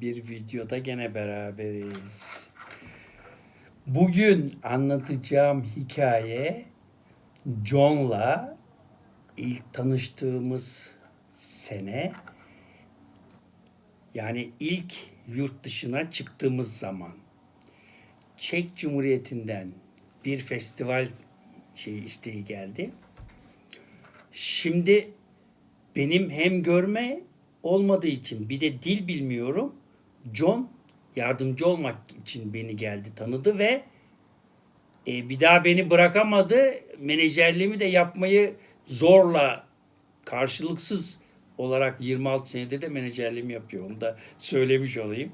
Bir videoda gene beraberiz. Bugün anlatacağım hikaye John'la ilk tanıştığımız sene yani ilk yurt dışına çıktığımız zaman Çek Cumhuriyeti'nden bir festival şey isteği geldi. Şimdi benim hem görme olmadığı için bir de dil bilmiyorum. John yardımcı olmak için beni geldi tanıdı ve e, bir daha beni bırakamadı. Menajerliğimi de yapmayı zorla karşılıksız olarak 26 senedir de menajerliğimi yapıyor. Onu da söylemiş olayım.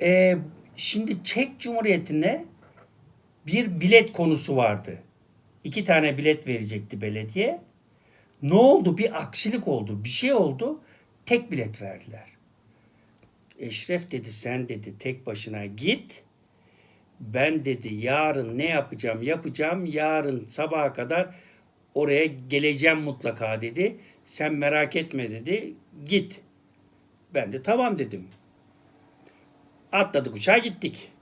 E, şimdi Çek Cumhuriyeti'ne bir bilet konusu vardı. İki tane bilet verecekti belediye. Ne oldu? Bir aksilik oldu. Bir şey oldu. Tek bilet verdiler. Eşref dedi sen dedi tek başına git. Ben dedi yarın ne yapacağım yapacağım. Yarın sabaha kadar oraya geleceğim mutlaka dedi. Sen merak etme dedi. Git. Ben de tamam dedim. Atladık uçağa gittik.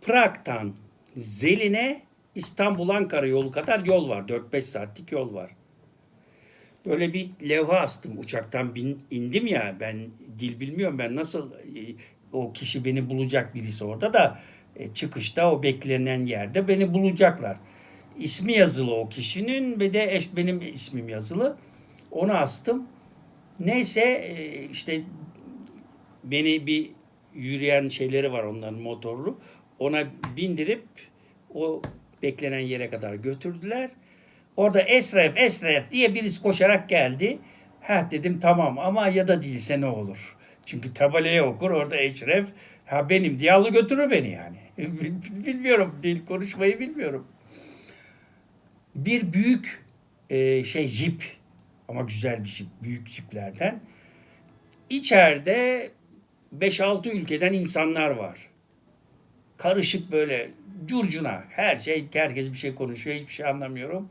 Prag'dan Zelin'e İstanbul Ankara yolu kadar yol var. 4-5 saatlik yol var. Böyle bir levha astım uçaktan bin, indim ya ben dil bilmiyorum ben nasıl e, o kişi beni bulacak birisi orada da e, çıkışta o beklenen yerde beni bulacaklar. İsmi yazılı o kişinin ve de eş, benim ismim yazılı. Onu astım. Neyse e, işte beni bir yürüyen şeyleri var onların motorlu. Ona bindirip o beklenen yere kadar götürdüler. Orada Esref, Esref diye birisi koşarak geldi. Ha dedim tamam ama ya da değilse ne olur. Çünkü tabelaya okur orada Eşref. Ha benim diye alır götürür beni yani. bilmiyorum dil konuşmayı bilmiyorum. Bir büyük e, şey jip ama güzel bir jip. Büyük jiplerden. İçeride 5-6 ülkeden insanlar var. Karışık böyle curcuna. Her şey, herkes bir şey konuşuyor. Hiçbir şey anlamıyorum.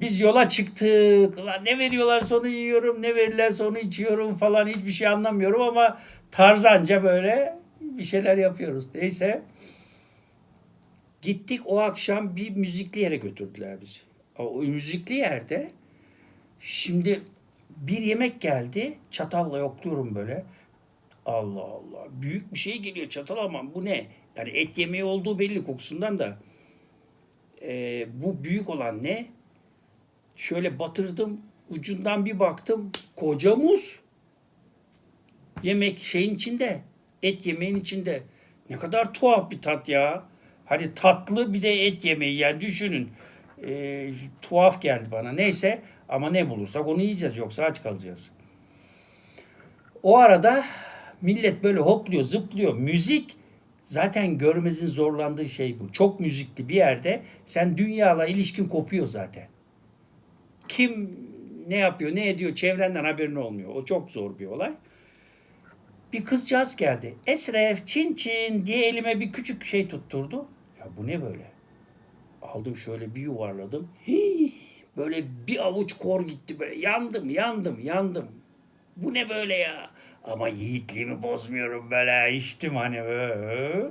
Biz yola çıktık. Ulan ne veriyorlar onu yiyorum, ne verirler onu içiyorum falan hiçbir şey anlamıyorum ama tarzanca böyle bir şeyler yapıyoruz. Neyse. Gittik o akşam bir müzikli yere götürdüler bizi. O müzikli yerde şimdi bir yemek geldi. Çatalla yokluyorum böyle. Allah Allah. Büyük bir şey geliyor çatal ama bu ne? Yani et yemeği olduğu belli kokusundan da. Ee, bu büyük olan ne? Şöyle batırdım. Ucundan bir baktım. Koca muz. Yemek şeyin içinde. Et yemeğin içinde. Ne kadar tuhaf bir tat ya. Hani tatlı bir de et yemeği ya düşünün. Ee, tuhaf geldi bana. Neyse ama ne bulursak onu yiyeceğiz yoksa aç kalacağız. O arada millet böyle hopluyor, zıplıyor. Müzik zaten görmezin zorlandığı şey bu. Çok müzikli bir yerde sen dünyayla ilişkin kopuyor zaten. Kim ne yapıyor, ne ediyor çevrenden haberin olmuyor. O çok zor bir olay. Bir kızcağız geldi. Esref, çin çin diye elime bir küçük şey tutturdu. Ya bu ne böyle? Aldım şöyle bir yuvarladım. Hii, böyle bir avuç kor gitti böyle. Yandım, yandım, yandım. Bu ne böyle ya? Ama yiğitliğimi bozmuyorum böyle. İçtim hani böyle.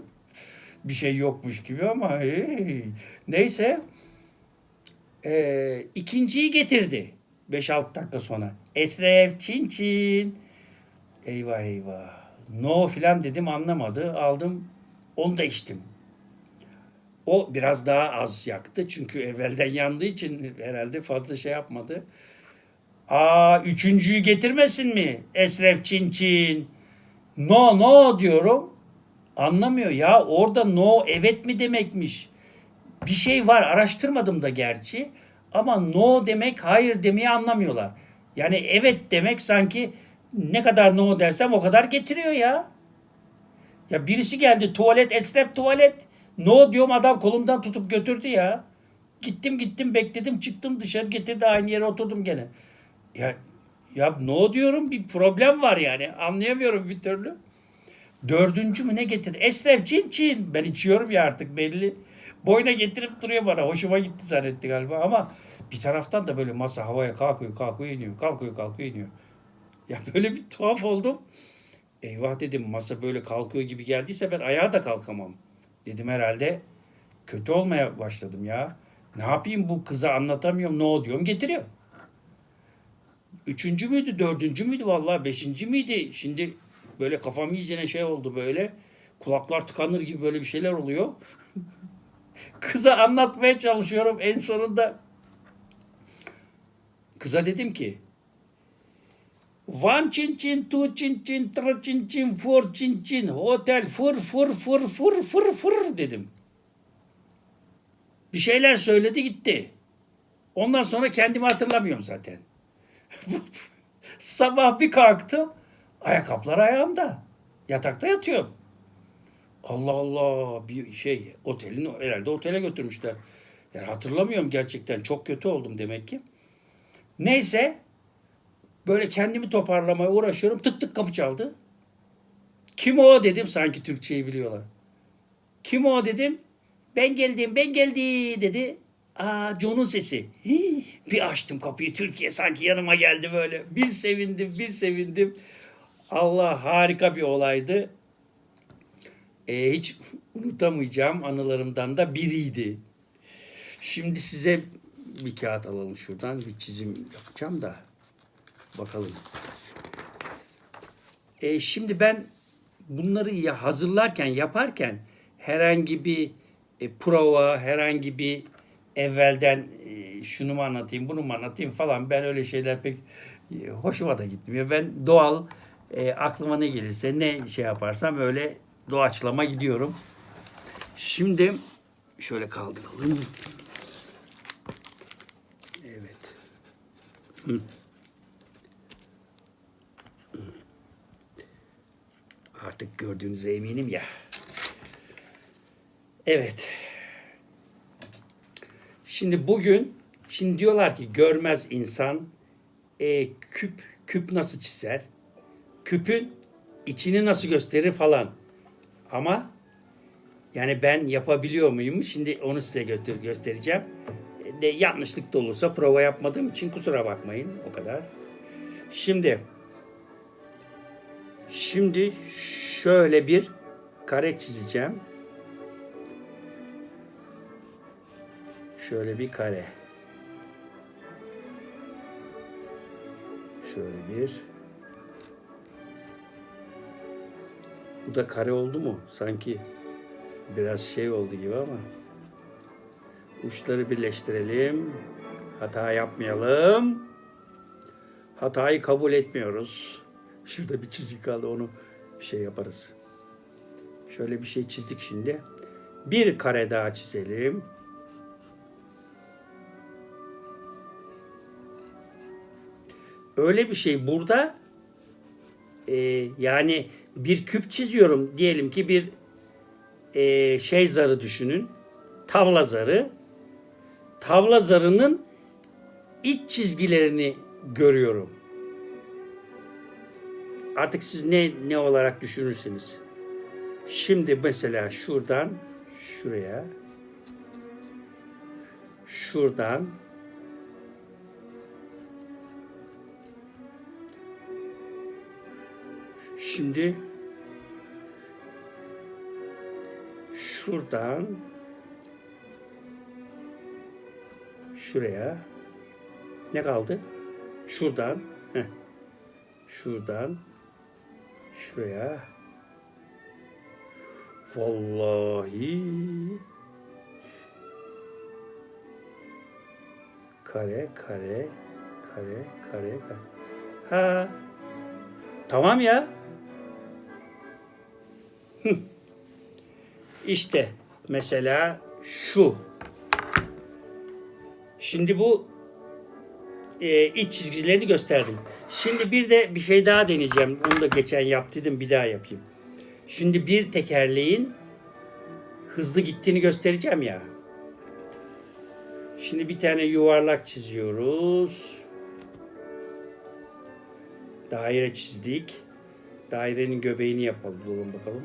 Bir şey yokmuş gibi ama hey. neyse. Ee, ikinciyi getirdi. 5-6 dakika sonra. Esref çin çin. Eyvah eyvah. No filan dedim anlamadı. Aldım onu da içtim. O biraz daha az yaktı. Çünkü evvelden yandığı için herhalde fazla şey yapmadı. Aa üçüncüyü getirmesin mi? Esref Çin Çin. No no diyorum. Anlamıyor ya orada no evet mi demekmiş. Bir şey var araştırmadım da gerçi. Ama no demek hayır demeyi anlamıyorlar. Yani evet demek sanki ne kadar no dersem o kadar getiriyor ya. Ya birisi geldi tuvalet esref tuvalet. No diyorum adam kolumdan tutup götürdü ya. Gittim gittim bekledim çıktım dışarı getirdi aynı yere oturdum gene. Ya ya no diyorum bir problem var yani anlayamıyorum bir türlü. Dördüncü mü ne getirdi? Esref çin çin. Ben içiyorum ya artık belli. Boyuna getirip duruyor bana. Hoşuma gitti zannetti galiba ama bir taraftan da böyle masa havaya kalkıyor kalkıyor iniyor. Kalkıyor kalkıyor iniyor. Ya böyle bir tuhaf oldum. Eyvah dedim masa böyle kalkıyor gibi geldiyse ben ayağa da kalkamam. Dedim herhalde kötü olmaya başladım ya. Ne yapayım bu kıza anlatamıyorum ne o diyorum getiriyor. Üçüncü müydü dördüncü müydü vallahi beşinci miydi? Şimdi böyle kafam iyicene şey oldu böyle. Kulaklar tıkanır gibi böyle bir şeyler oluyor. Kıza anlatmaya çalışıyorum en sonunda. Kıza dedim ki One chin chin, two chin chin, three chin chin, four chin chin, hotel fır fır fır fır fır fır dedim. Bir şeyler söyledi gitti. Ondan sonra kendimi hatırlamıyorum zaten. Sabah bir kalktım. Ayakkabılar ayağımda. Yatakta yatıyorum. Allah Allah bir şey otelin herhalde otele götürmüşler. Yani hatırlamıyorum gerçekten çok kötü oldum demek ki. Neyse böyle kendimi toparlamaya uğraşıyorum. Tık tık kapı çaldı. Kim o dedim sanki Türkçeyi biliyorlar. Kim o dedim. Ben geldim ben geldi dedi. Aa John'un sesi. Hii, bir açtım kapıyı Türkiye sanki yanıma geldi böyle. Bir sevindim bir sevindim. Allah harika bir olaydı. Ee, hiç unutamayacağım anılarımdan da biriydi. Şimdi size bir kağıt alalım şuradan. Bir çizim yapacağım da. Bakalım. Ee, şimdi ben bunları hazırlarken, yaparken herhangi bir e, prova, herhangi bir evvelden e, şunu mu anlatayım, bunu mu anlatayım falan ben öyle şeyler pek e, hoşuma da gitmiyor. Ben doğal e, aklıma ne gelirse ne şey yaparsam öyle doğaçlama gidiyorum. Şimdi şöyle kaldıralım. Evet. Artık gördüğünüze eminim ya. Evet. Şimdi bugün, şimdi diyorlar ki görmez insan e, küp küp nasıl çizer? Küpün içini nasıl gösterir falan. Ama yani ben yapabiliyor muyum? Şimdi onu size götür, göstereceğim. De yanlışlık da olursa prova yapmadığım için kusura bakmayın o kadar. Şimdi şimdi şöyle bir kare çizeceğim. Şöyle bir kare. Şöyle bir. Bu da kare oldu mu? Sanki biraz şey oldu gibi ama. Uçları birleştirelim. Hata yapmayalım. Hatayı kabul etmiyoruz. Şurada bir çizik kaldı onu bir şey yaparız. Şöyle bir şey çizdik şimdi. Bir kare daha çizelim. Öyle bir şey burada e, yani bir küp çiziyorum diyelim ki bir e, şey zarı düşünün. Tavla zarı. Tavla zarının iç çizgilerini görüyorum. Artık siz ne ne olarak düşünürsünüz? Şimdi mesela şuradan şuraya şuradan Şimdi. Şuradan. Şuraya. Ne kaldı? Şuradan. Heh, şuradan. Şuraya. Vallahi. Kare kare kare kare kare. Ha. Tamam ya İşte mesela şu. Şimdi bu e, iç çizgilerini gösterdim. Şimdi bir de bir şey daha deneyeceğim. Onu da geçen yaptıydım bir daha yapayım. Şimdi bir tekerleğin hızlı gittiğini göstereceğim ya. Şimdi bir tane yuvarlak çiziyoruz. Daire çizdik. Dairenin göbeğini yapalım. Durun bakalım.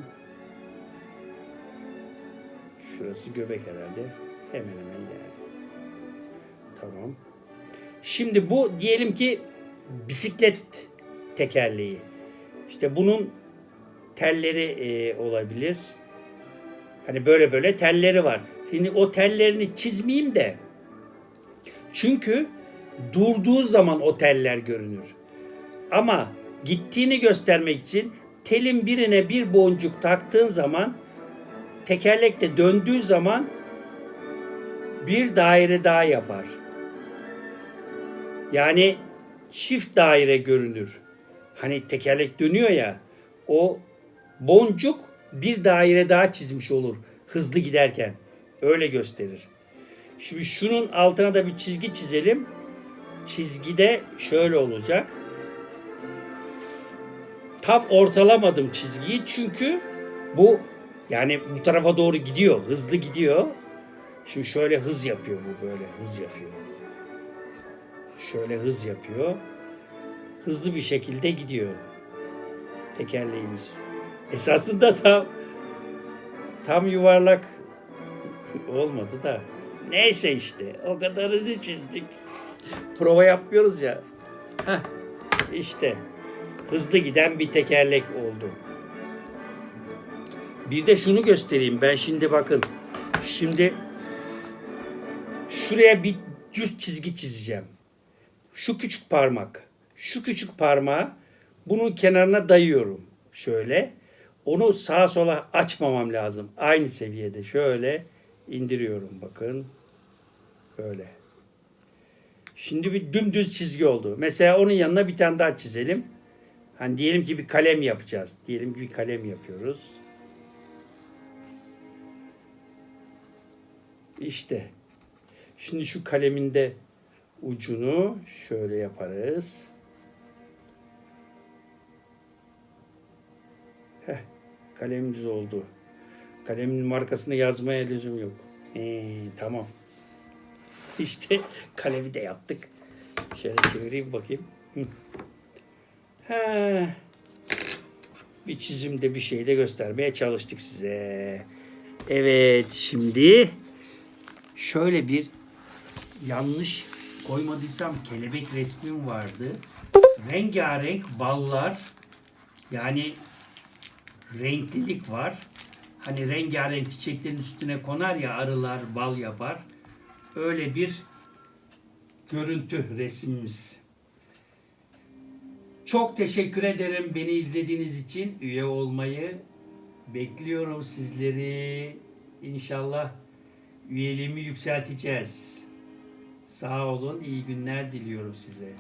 Şurası göbek herhalde. Hemen hemen yani. Tamam. Şimdi bu diyelim ki bisiklet tekerleği. İşte bunun telleri e, olabilir. Hani böyle böyle telleri var. Şimdi o tellerini çizmeyeyim de. Çünkü durduğu zaman o teller görünür. Ama gittiğini göstermek için telin birine bir boncuk taktığın zaman tekerlekte döndüğü zaman bir daire daha yapar. Yani çift daire görünür. Hani tekerlek dönüyor ya o boncuk bir daire daha çizmiş olur hızlı giderken. Öyle gösterir. Şimdi şunun altına da bir çizgi çizelim. Çizgide şöyle olacak. Tam ortalamadım çizgiyi çünkü bu yani bu tarafa doğru gidiyor. Hızlı gidiyor. Şimdi şöyle hız yapıyor bu böyle hız yapıyor. Şöyle hız yapıyor. Hızlı bir şekilde gidiyor. Tekerleğimiz. Esasında tam tam yuvarlak olmadı da. Neyse işte o kadarını çizdik. Prova yapmıyoruz ya. Heh, işte hızlı giden bir tekerlek oldu. Bir de şunu göstereyim. Ben şimdi bakın. Şimdi şuraya bir düz çizgi çizeceğim. Şu küçük parmak. Şu küçük parmağı bunun kenarına dayıyorum. Şöyle. Onu sağa sola açmamam lazım. Aynı seviyede. Şöyle indiriyorum bakın. Böyle. Şimdi bir dümdüz çizgi oldu. Mesela onun yanına bir tane daha çizelim. Hani diyelim ki bir kalem yapacağız. Diyelim ki bir kalem yapıyoruz. İşte. Şimdi şu kalemin de ucunu şöyle yaparız. Heh, kalemimiz oldu. Kalemin markasını yazmaya lüzum yok. Ee, tamam. İşte kalemi de yaptık. Şöyle çevireyim bakayım. Ha. Bir çizimde bir şey de göstermeye çalıştık size. Evet şimdi şöyle bir yanlış koymadıysam kelebek resmim vardı. Rengarenk ballar yani renklilik var. Hani rengarenk çiçeklerin üstüne konar ya arılar bal yapar. Öyle bir görüntü resmimiz. Çok teşekkür ederim beni izlediğiniz için. Üye olmayı bekliyorum sizleri. İnşallah üyeliğimi yükselteceğiz. Sağ olun, iyi günler diliyorum size.